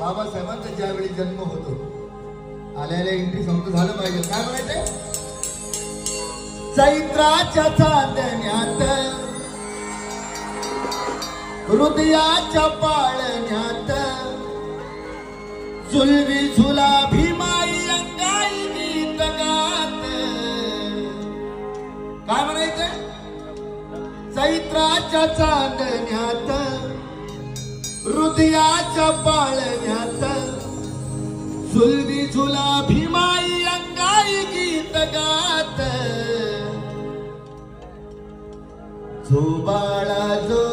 बाबासाहेबांचा ज्यावेळी जन्म होतो आल्याला एंट्री सांगतो झालं पाहिजे. काय म्हणायचंय? चैत्राच्या चांदण्यात हृदयाच्या पाळण्यात जुलवी झुला भीमाई अंगाई गीत गात. काय म्हणायचं चैत्राच्या चांदण्यात हृदयाच्या पाळ झुलवी झुला भीमाई अंगाई गीत गात। जो बाळा जो जो